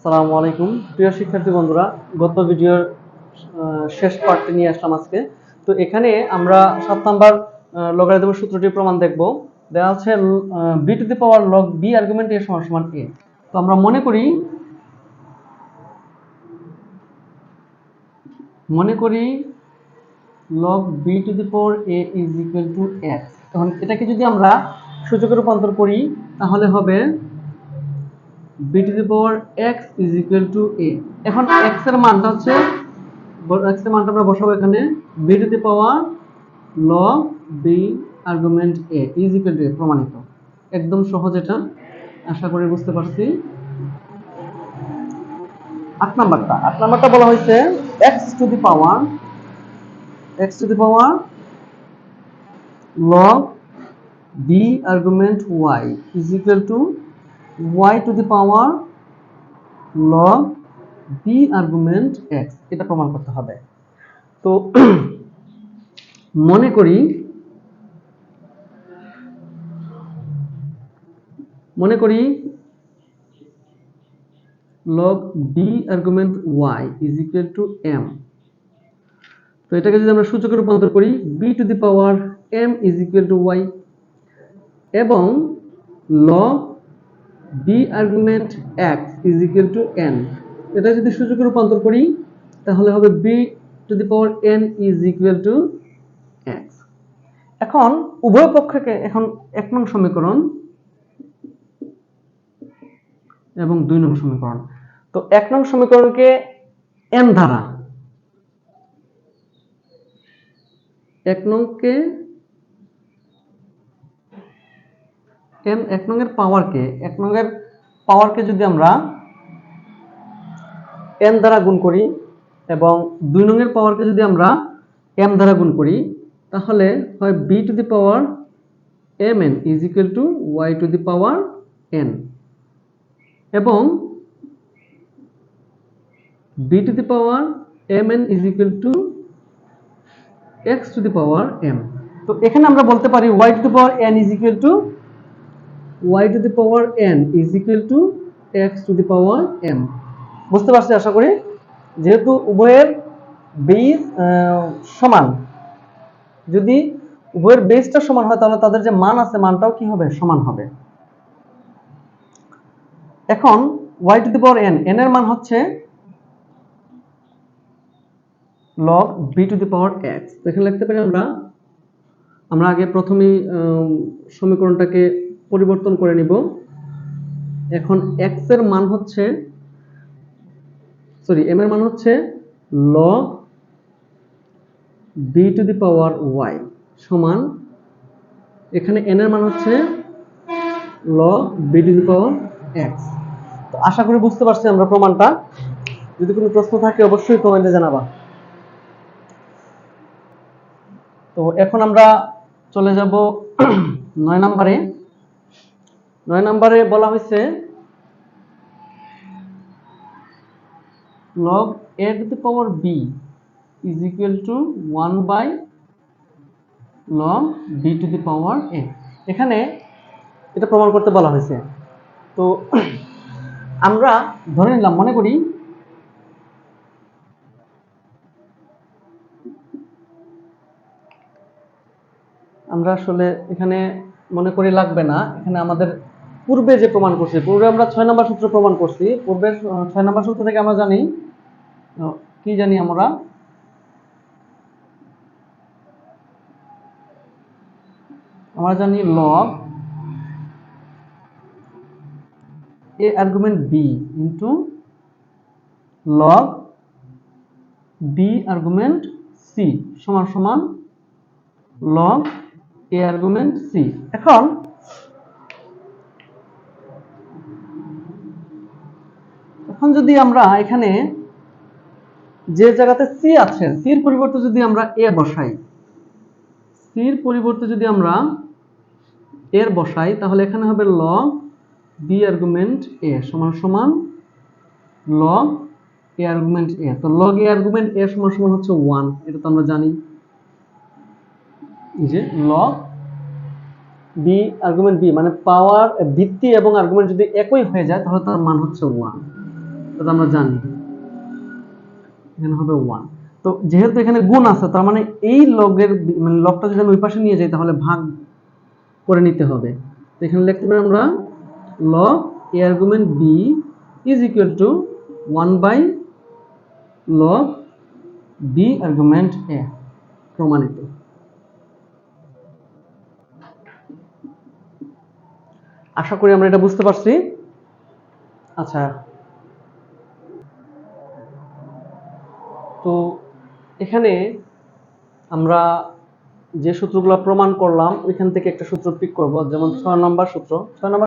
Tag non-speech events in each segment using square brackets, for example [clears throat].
আসসালামু আলাইকুম। প্রিয় শিক্ষার্থী বন্ধুরা, গত ভিডিওর শেষ পার্টটি নিয়ে আসলাম আজকে। তো এখানে আমরা সাত নাম্বার লগারিদমের সূত্রটির প্রমাণ দেখব। দেওয়া আছে B to the power log B argument A সমান সমান এ তো আমরা মনে করি মনে করি log B to the power A is equal to X তখন এটাকে যদি আমরা সূচকে রূপান্তর করি, তাহলে হবে B to the power X is equal to A এখন এক্সের মানটা হচ্ছে এক্সের মানটা আমরা বসাবো এখানে B to the power log B argument A is equal to A প্রমাণিত। একদম সহজ এটা, আশা করি বুঝতে পারছি। আট নাম্বারটা আট নাম্বারটা বলা হয়েছে X to the power X to the power log B argument Y is equal to y to the power log b argument x এটা প্রমাণ করতে হবে তো মনে করি মনে করি log b argument y is equal to m তো এটাকে যদি আমরা সূচকে রূপান্তর করি b to the power m is equal to y এবং log b argument X is equal to n. এটা যদি সূচকে রূপান্তর করি, তাহলে হবে b to the power n is equal to x. এখন উভয় পক্ষকে এখন এক নং সমীকরণ এবং দুই নং সমীকরণ। তো এক নং সমীকরণকে n ধারা। এক নংকে এম এক নংয়ের পাওয়ারকে এক নংয়ের পাওয়ারকে যদি আমরা এন দ্বারা গুণ করি এবং দুই নংয়ের পাওয়ারকে যদি আমরা এম দ্বারা গুণ করি, তাহলে হয় B to the power M N is equal to Y to the power N এবং B to the power M N is equal to X to the power M তো এখানে আমরা বলতে পারি Y to the power N is equal to y to the power n is equal to x to the power m. বুঝতে পারছি আশা করি? যেহেতু উভয়ের বেস সমান, যদি উভয়ের বেসটা সমান হয়, তাহলে তাদের যে মান আছে, মানটাও কি হবে? সমান হবে। এখন y to the power n n এর মান হচ্ছে b to the power x তো এখানে লিখতে পারি আমরা আমরা আগে প্রথমেই সমীকরণটাকে পরিবর্তন করে নিব। এখন এক্সের মান হচ্ছে সরি m এর মান হচ্ছে log B to the power Y সমান, এখানে এন এর মান হচ্ছে log b to the power X তো আশা করি বুঝতে পারছি আমরা প্রমাণটা। যদি কোনো প্রশ্ন থাকে অবশ্যই কমেন্টে জানাবা। তো এখন আমরা চলে যাব [clears throat] নয় নম্বরে। নয় নম্বরে বলা হয়েছে, log a to the power b is equal to 1 by log b to the power এখানে এটা প্রমাণ করতে বলা হয়েছে। তো [clears throat] আমরা ধরে নিলাম, মনে করি আমরা আসলে এখানে মনে করি লাগবে না। এখানে আমাদের পূর্বে যে প্রমাণ করছি, পূর্বে আমরা ছয় নম্বর সূত্র প্রমাণ করছি, পূর্বের ছয় নম্বর সূত্র থেকে আমরা জানি কি জানি আমরা? আমরা জানি log A argument B into log B argument C সমান সমান লগ এ আর্গুমেন্ট সি এখন এখন যদি আমরা এখানে যে জায়গাতে সি আছে সির পরিবর্তে যদি আমরা এ বসাই সির পরিবর্তে যদি আমরা এর বসাই, তাহলে এখানে হবে লগ বি আর্গুমেন্ট এ সমান সমান লগ এ আর্গুমেন্ট এ তো লগ এ আর্গুমেন্ট এ সমান সমান হচ্ছে ওয়ান এটা তো আমরা জানি। যে লগ বি আর্গুমেন্ট বি মানে পাওয়ার ভিত্তি এবং আর্গুমেন্ট যদি একই হয়ে যায়, তাহলে তার মান হচ্ছে ওয়ান এটা আমরা জানি। এখানে হবে ওয়ান তো যেহেতু এখানে গুণ আছে, তার মানে এই লগের মানে লগটা যদি আমি ওই পাশে নিয়ে যাই, তাহলে ভাগ করে নিতে হবে। তো এখানে লিখতে পারি আমরা log A argument B is equal to one by log B argument A প্রমাণিত। আশা করি আমরা এটা বুঝতে পারছি। আচ্ছা তো এখানে আমরা যে সূত্রগুলো প্রমাণ করলাম, ওইখান থেকে একটা সূত্র পিক করব, যেমন ছয় নম্বর সূত্র। ছয় নম্বর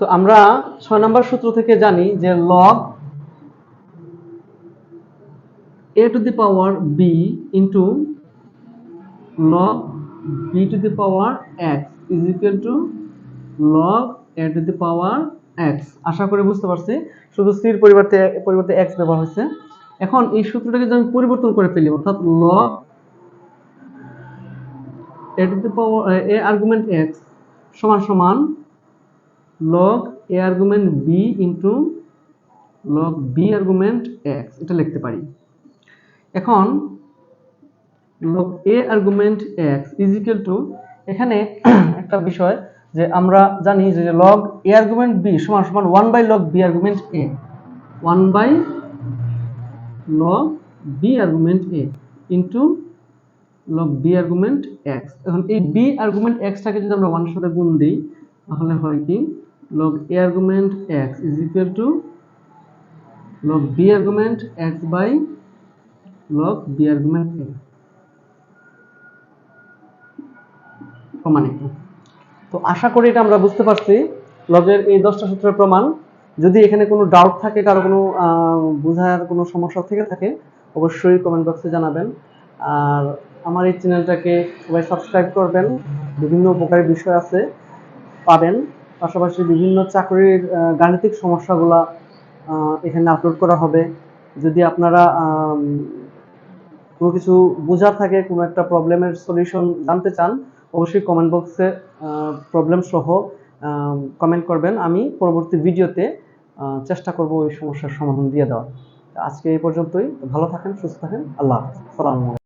তো আমরা ছয় নম্বর সূত্র থেকে জানি যে log a to the power b into log b to the power x is equal to log a to the power x আশা করি বুঝতে পারছি। শুধু এর পরিবর্তে পরিবর্তে x ব্যবহার হয়েছে। এখন এই সূত্রটাকে যদি আমি পরিবর্তন করে ফেলি অর্থাৎ লগ এ আর্গুমেন্ট এক্স সমান সমান log A argument B into log B argument X এটা লিখতে পারি। এখন log A argument X is equal to এখানে একটা বিষয় যে আমরা জানি যে লগ এ আর্গুমেন্ট বি সমান সমান one by log B argument A one by log b argument a into log b argument x এখন এই b argument x টাকে যদি আমরা 1 এর সাথে গুণ দিই তাহলে হয় কি log a argument x is equal to log b argument x by log b argument a প্রমাণিত তো আশা করি এটা আমরা বুঝতে পারছি লগের এই দশটা সূত্রের প্রমাণ যদি এখানে কোনো ডাউট থাকে, কারও কোনো বোঝার কোনো সমস্যা থেকে থাকে, অবশ্যই কমেন্ট বক্সে জানাবেন। আর আমার এই চ্যানেলটাকে সবাই সাবস্ক্রাইব করবেন। বিভিন্ন উপকারী বিষয় আছে, পাবেন। পাশাপাশি বিভিন্ন চাকরির গাণিতিক সমস্যাগুলা এখানে আপলোড করা হবে। যদি আপনারা কোনো কিছু বোঝার থাকে, কোনো একটা প্রবলেমের সলিউশন জানতে চান, অবশ্যই কমেন্ট বক্সে প্রবলেম সহ কমেন্ট করবেন। আমি পরবর্তী ভিডিওতে চেষ্টা করব ওই সমস্যার সমাধান দিয়ে দেওয়ার। আজকে এই পর্যন্তই। ভালো থাকেন, সুস্থ থাকেন। আল্লাহ হাফিজ।